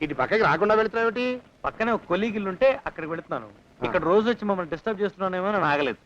ఇటు పక్కకి రాకుండా వెళ్తున్నావుటి పక్కనే ఒక కొలీగిల్లు ఉంటే అక్కడికి వెళుతున్నాను. ఇక్కడ రోజు వచ్చి మమ్మల్ని డిస్టర్బ్ చేస్తున్నానేమో అని ఆగలేదు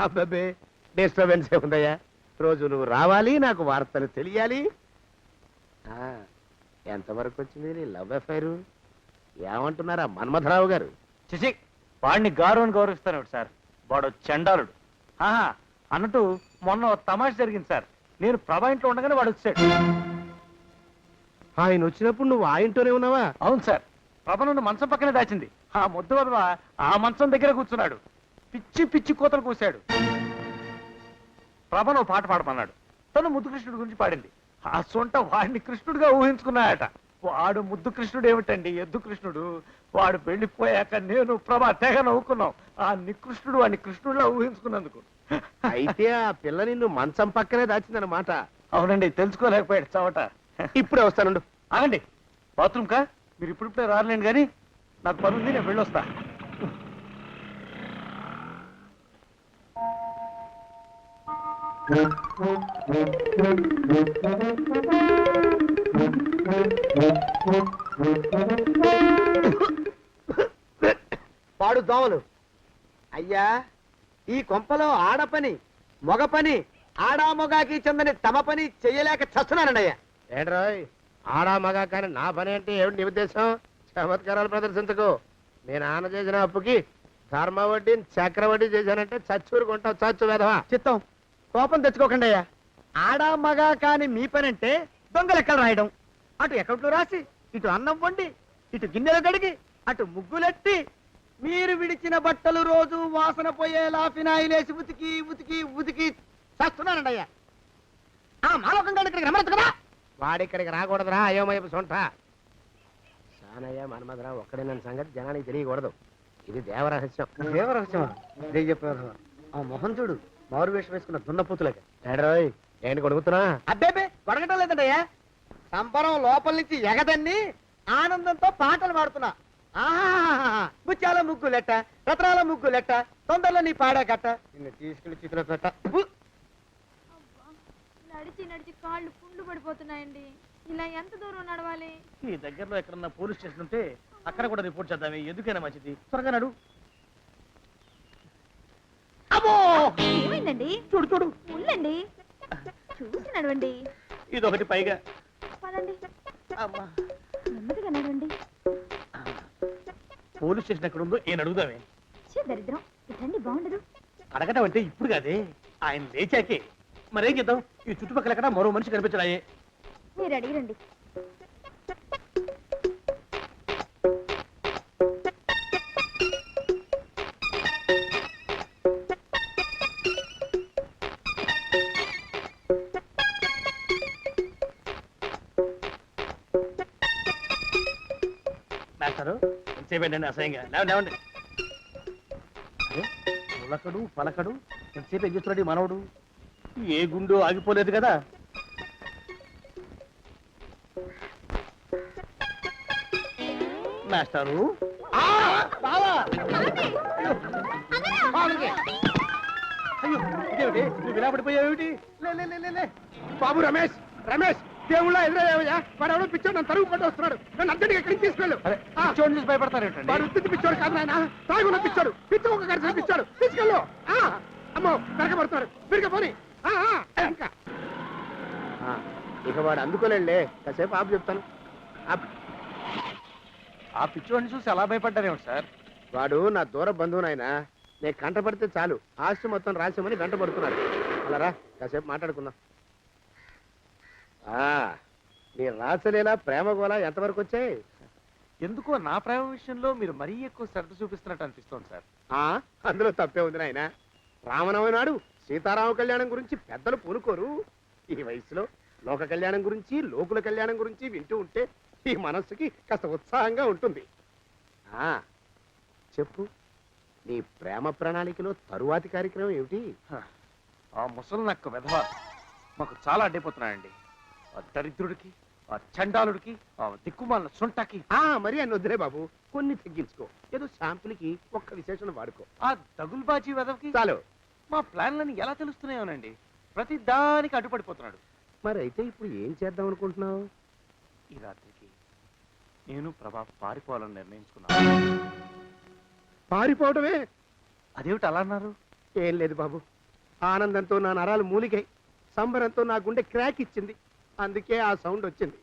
అబ్బాబే డిస్టర్బెన్స్ ఏముందయ్యా రోజు నువ్వు రావాలి నాకు వార్తలు తెలియాలి. ఆ, ఎంతవరకు వచ్చింది నీ లవ్ అఫైర్ ఏమంటున్నారా మన్మథరావు గారు? చిచి వాడిని గారు అని గౌరవిస్తాను సార్? వాడు చండాలుడు. ఆహా అన్నట్టు మొన్న తమాష జరిగింది సార్. నేను ప్రభా ఇంట్లో ఉండగానే వాడు వచ్చాడు. ఆయన వచ్చినప్పుడు నువ్వు ఆ ఇంట్లోనే ఉన్నావా? అవును సార్. నన్ను మంచం పక్కనే దాచింది. ఆ ముద్దు ఆ మంచం దగ్గర కూర్చున్నాడు. పిచ్చి పిచ్చి కోతలు కూశాడు. ప్రభను పాట పాడమన్నాడు. తను ముద్దు కృష్ణుడి గురించి పాడింది. ఆ సొంట వాడిని కృష్ణుడిగా ఊహించుకున్నాయట. వాడు ముద్దు కృష్ణుడు ఏమిటండి ఎద్దు కృష్ణుడు వాడు వెళ్ళిపోయాక నేను ప్రభ తెగ నవ్వుకున్నాం. ఆ నికృష్ణుడు వాడిని కృష్ణుడిలా ఊహించుకున్నందుకు. అయితే ఆ పిల్ల నిన్ను మంచం పక్కనే దాచిందన్నమాట. అవునండి తెలుసుకోలేకపోయాడు చవట. ఇప్పుడే వస్తానుండు. ఆగండి. బాత్రూమ్ కా? మీరు ఇప్పుడిప్పుడే రాలేండి కానీ నాకు పని ఉంది నేను వెళ్ళొస్తా. పాడు దోమలు. అయ్యా ఈ కొంపలో ఆడ పని మగ పని ఆడా మొగాకి చెందని తమ పని చెయ్యలేక చస్తున్నానండి అయ్యా ఏడ్రాయ్ ఆడా మగా కానీ నా పని అంటే ఏమిటి నీ ఉద్దేశం? చమత్కారాలు ప్రదర్శించకు. నేను ఆన చేసిన అప్పుకి ధర్మ వడ్డీని చక్రవడ్డీ చేశానంటే చచ్చూరుకుంటావు చచ్చు వేదవా చిత్తం కోపం తెచ్చుకోకండి అయ్యా. ఆడా మగా కాని మీ పని అంటే దొంగ లెక్కలు రాయడం. అటు అకౌంట్లో రాసి ఇటు అన్నం వండి ఇటు గిన్నెలు కడిగి అటు ముగ్గులెట్టి మీరు విడిచిన బట్టలు రోజు వాసన పోయేలా ఫినాయిలేసి ఉతికి ఉతికి ఉతికి చేస్తున్నానండి అయ్యా. ఆ మాలోకం గారి ఇక్కడికి రమ్మనొచ్చు కదా? వాడిక్కడికి రాకూడదురా అయోమయపు సొంట. సానయ్య మన్మధరావు ఒక్కడే నన్ను సంగతి జనానికి తెలియకూడదు. ఇది దేవరహస్యం దేవరహస్యం ఇదే చెప్పారు. ఆ మొహం చూడు మారు వేషం వేసుకున్న దున్నపోతులకి. ఏడ్రాయ్ ఏంటి కొడుకుతున్నా? అబ్బేబే కొడగటం లేదండయ్యా. సంబరం లోపల నుంచి ఎగదన్ని ఆనందంతో పాటలు పాడుతున్నా. ఆహాహాహా. ముత్యాల ముగ్గులెట్ట రత్నాల ముగ్గులెట్ట తొందరలో నీ పాడా కట్ట. నిన్ను తీసుకెళ్ళి చిత్ర పెట్ట. నడిచి నడిచి కాళ్ళు పుండ్లు పడిపోతున్నాయండి. ఇలా ఎంత దూరం నడవాలి? ఈ దగ్గరలో ఎక్కడన్నా పోలీస్ స్టేషన్ ఉంటే అక్కడ కూడా రిపోర్ట్ చేద్దామే. ఎందుకైనా మంచిది. త్వరగా నడు. అమ్మో! ఏమైందండి? చూడు చూడు. ఉండండి చూసి నడవండి. ఇదొకటి పైగా. పదండి. అమ్మా. నెమ్మదిగా నడవండి. పోలీస్ స్టేషన్ ఎక్కడ ఉందో ఏం అడుగుదామే దరిద్రం. ఇటండి బాగుండదు. అడగటం అంటే ఇప్పుడు కాదే. ఆయన లేచాకే. మరేం చేద్దాం? ఈ చుట్టుపక్కల ఎక్కడ మరో మనిషి కనిపించడాయే. మీరు అడిగిరండి. మాస్టారు అసహ్యంగా? లేవండి లేవండి. పులకడు పలకడు ఎంతసేపు ఏం చేస్తున్నాడు ఈ మనవడు? ఏ గుండు ఆగిపోలేదు కదా? మాస్టారు? ఆ! బావా! అయ్యో! ఇదేమిటి? నువ్వు ఇలా పడిపోయావేమిటి? లే లే, లే లే లే! బాబు రమేష్! రమేష్! దేవుళ్ళ ఎదురయ్యా వాడు ఎవడో పిచ్చోడు నన్ను తరుగు పట్టు వస్తున్నాడు. నన్ను అద్దెకి ఎక్కడికి తీసుకెళ్ళు. చూసి భయపడతారేంటండి వాడు ఉత్తి పిచ్చోడు కాదు నాయన. తాగున్న పిచ్చోడు. పిచ్చి ఒక గడిచిన పిచ్చోడు. తీసుకెళ్ళు. ఆ, అమ్మో వెనకబడుతున్నాడు విరిగా పోని ఆ, ఆ, ఇంకా ఆ, ఇక వాడు అందుకోలేండి కాసేపు ఆపు చెప్తాను. ఆపు. ఆ పిచ్చోడిని చూసి అలా భయపడ్డారేమిటి సార్? వాడు నా దూర బంధువు నాయన. నేను కంటపడితే చాలు. ఆస్తి మొత్తం రాసామని వెంట పడుతున్నాడు. అలా రా కాసేపు మాట్లాడుకుందాం. ఆ, నీ రాసలేలా ప్రేమ గోళ ఎంతవరకు వచ్చాయి? ఎందుకో నా ప్రేమ విషయంలో మీరు మరీ ఎక్కువ శ్రద్ధ చూపిస్తున్నట్టు అనిపిస్తోంది సార్. ఆ, అందులో తప్పే ఉంది నాయన. రామనవమి నాడు సీతారామ కళ్యాణం గురించి పెద్దలు పూనుకోరు. ఈ వయసులో లోక కళ్యాణం గురించి లోకుల కళ్యాణం గురించి వింటూ ఉంటే ఈ మనస్సుకి కాస్త ఉత్సాహంగా ఉంటుంది. ఆ చెప్పు. నీ ప్రేమ ప్రణాళికలో తరువాతి కార్యక్రమం ఏమిటి? ఆ ముసలి నక్క వెధవ మాకు చాలా అడ్డైపోతున్నాయండి ఆ దరిద్రుడికి ఆ చండాలుడికి ఆ దిక్కుమాలిన సొంటకి. ఆ మరి అన్ని వద్దులే బాబు. కొన్ని తగ్గించుకో. ఏదో శాంపుల్కి ఒక్క విశేషణ వాడుకో. ఆ దగుల్బాజీ వెధవకి చాలు. మా ప్లాన్లని ఎలా తెలుస్తున్నాయోనండి? ప్రతి దానికి అడ్డుపడిపోతున్నాడు. మరి అయితే ఇప్పుడు ఏం చేద్దాం అనుకుంటున్నావు? ఈ రాత్రికి నేను ప్రభా పారిపోవాలని నిర్ణయించుకున్నాను. పారిపోవడమే అదేమిటి అలా అన్నారు? ఏం లేదు బాబు. ఆనందంతో నా నరాలు మూలిగాయి. సంబరంతో నా గుండె క్రాక్ ఇచ్చింది. అందుకే ఆ సౌండ్ వచ్చింది.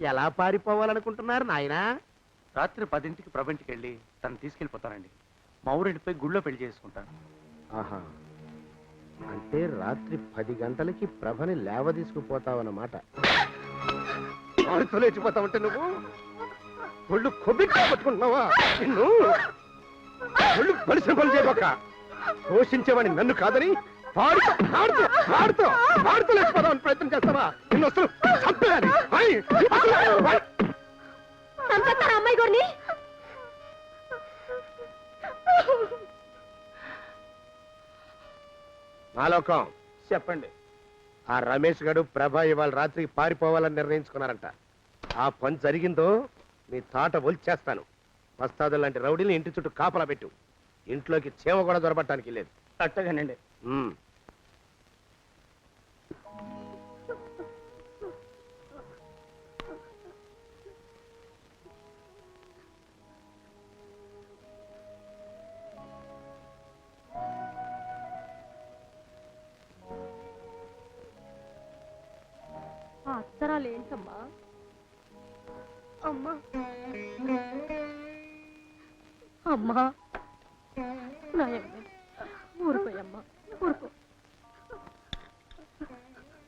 ఎలా పారిపోవాలనుకుంటున్నారు నాయనా? రాత్రి పదింటికి ప్రభంటికి వెళ్ళి తను తీసుకెళ్ళిపోతానండి. మా ఊరింటిపై గుళ్ళో పెళ్ళి చేసుకుంటాను. ఆహా. అంటే రాత్రి పది గంటలకి ప్రభని లేవ తీసుకుపోతావన్నమాట ఆడుతూ లేచిపోతా ఉంటే నువ్వు? ఒళ్ళు కొబ్బిగా పట్టుకుంటున్నావా? నిన్ను? ఒళ్ళు బలిసిన పని చేయబోక. పోషించేవాడిని నన్ను కాదని పాడుతూ పాడుతూ పాడుతూ పాడుతూ లేచిపోదామని ప్రయత్నం చేస్తావా? నిన్ను అసలు చంపేయాలి. అమ్మాయి గారిని? నాలోకం చెప్పండి. ఆ రమేష్ గడు ప్రభ ఇవాళ రాత్రికి పారిపోవాలని నిర్ణయించుకున్నారంట. ఆ పని జరిగిందో మీ తాట ఒలిచేస్తాను. వస్తాదు లాంటి రౌడీని ఇంటి చుట్టూ కాపలా పెట్టు. ఇంట్లోకి చేమ కూడా దొరబట్టడానికి లేదు. అట్టగానండి అత్తరాలు ఏంటమ్మా? అమ్మా. అమ్మా. ఊరుకోయమ్మా ఊరుకో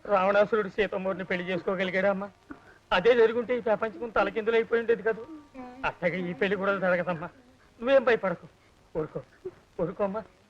రావణాసురుడు సీతమ్మూరిని పెళ్ళి చేసుకోగలిగాడా అమ్మా? అదే జరుగుంటే ఈ ప్రపంచం తలకిందులు అయిపోయి ఉండేది కదా. అట్టగా ఈ పెళ్ళి కూడా జరగదమ్మా. నువ్వేం భయపడకు. ఊరుకో. ఊరుకోమ్మా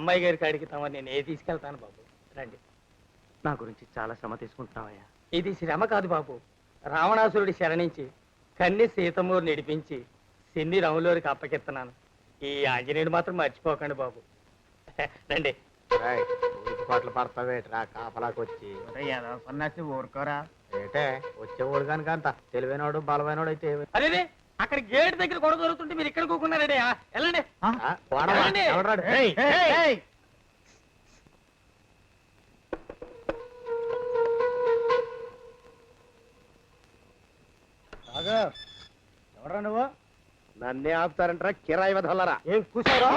అమ్మాయి గారి కాడికి తమ నేను ఏ తీసుకెళ్తాను బాబు? రండి. నా గురించి చాలా శ్రమ తీసుకుంటున్నావయ్యా. ఇది శ్రమ కాదు బాబు. రావణాసురుడి శరణించి కన్ని సీతమ్మూరు నడిపించి సిన్ని రాములూరికి అప్పకెత్తున్నాను ఈ ఆంజనేయుడు మాత్రం మర్చిపోకండి బాబు. రండి. పాటలు పడతావేట్రా కాపలాకి వచ్చి సన్నాసి ఊరుకోరా. ఏటే వచ్చేవాడు కనుక అంత తెలివైనవాడు బలమైనవాడు అయితే అదే అక్కడ గేట్ దగ్గర గొడవ దొరుకుతుంటే మీరు ఇక్కడ కూకున్నారండి ఆ, వెళ్ళండి. ఎవడ్రా నువ్వు నన్నే ఆపుతారంటారా కిరాయి వదలరా ఏం కూర్చోరా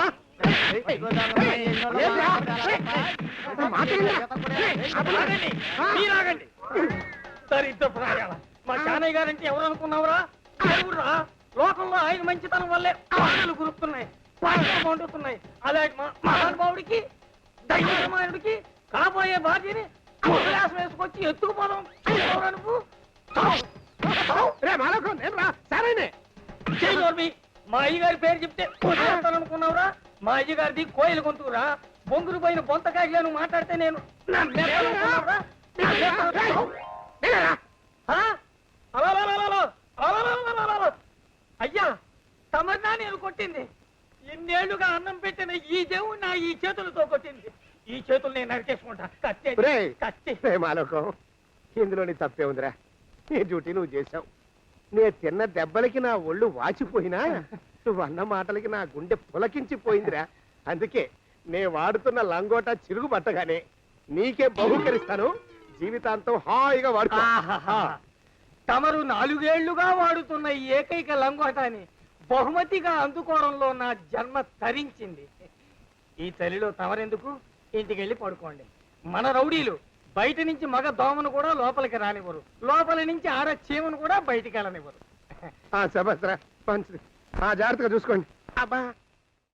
ఆగండి, మీరు ఆగండి. దరిద్ర ప్రాయాల మా చానయ్య గారంటే ఎవరు అనుకున్నావురా లోకంలో ఆయన మంచితనం వల్లే పాటలు గురుతున్నాయి పాటలు వండుతున్నాయి అలాగే మా మహానుభావుడికి దైవమానుడికి కాబోయే భార్యని ఉపన్యాసం వేసుకొచ్చి ఎత్తుకుపోదాం నోర్మి. మా అయ్యగారి పేరు చెప్తే అనుకున్నావురా మా అయ్యగారిది కోయిల గొంతురా బొంగురు పోయిన బొంతకాయలు మాట్లాడితే నేను చేతులతో కొట్టింది. ఈ చేతులు నేను నరికేసుకుంటా. కత్తి అది, రేయ్. కత్తి రే మాలకం ఇందులో నీ తప్పే ఉందిరా. నీ డ్యూటీ నువ్వు చేశావు. నే తిన్న దెబ్బలకి నా ఒళ్ళు వాచిపోయినా నువ్వు అన్న మాటలకి నా గుండె పులకించిపోయిందిరా. అందుకే నే వాడుతున్న లంగోటా చిరుగు పట్టగానే నీకే బహుకరిస్తాను. జీవితాంతం హాయిగా వాడుకో ఆహాహా. తమరు నాలుగేళ్ళుగా వాడుతున్న ఈ ఏకైక లంగోటాన్ని బహుమతిగా అందుకోవడంలో నా జన్మ తరించింది. ఈ చలిలో తమరెందుకు? ఇంటికి వెళ్ళి పడుకోండి. మన రౌడీలు బయట నుంచి మగ దోమను కూడా లోపలికి రానివ్వరు. లోపల నుంచి ఆడ చీమను కూడా బయటికి వెళ్ళనివ్వరు. ఆ శభస్రా మంచిది ఆ జాగ్రత్తగా చూసుకోండి. అబ్బా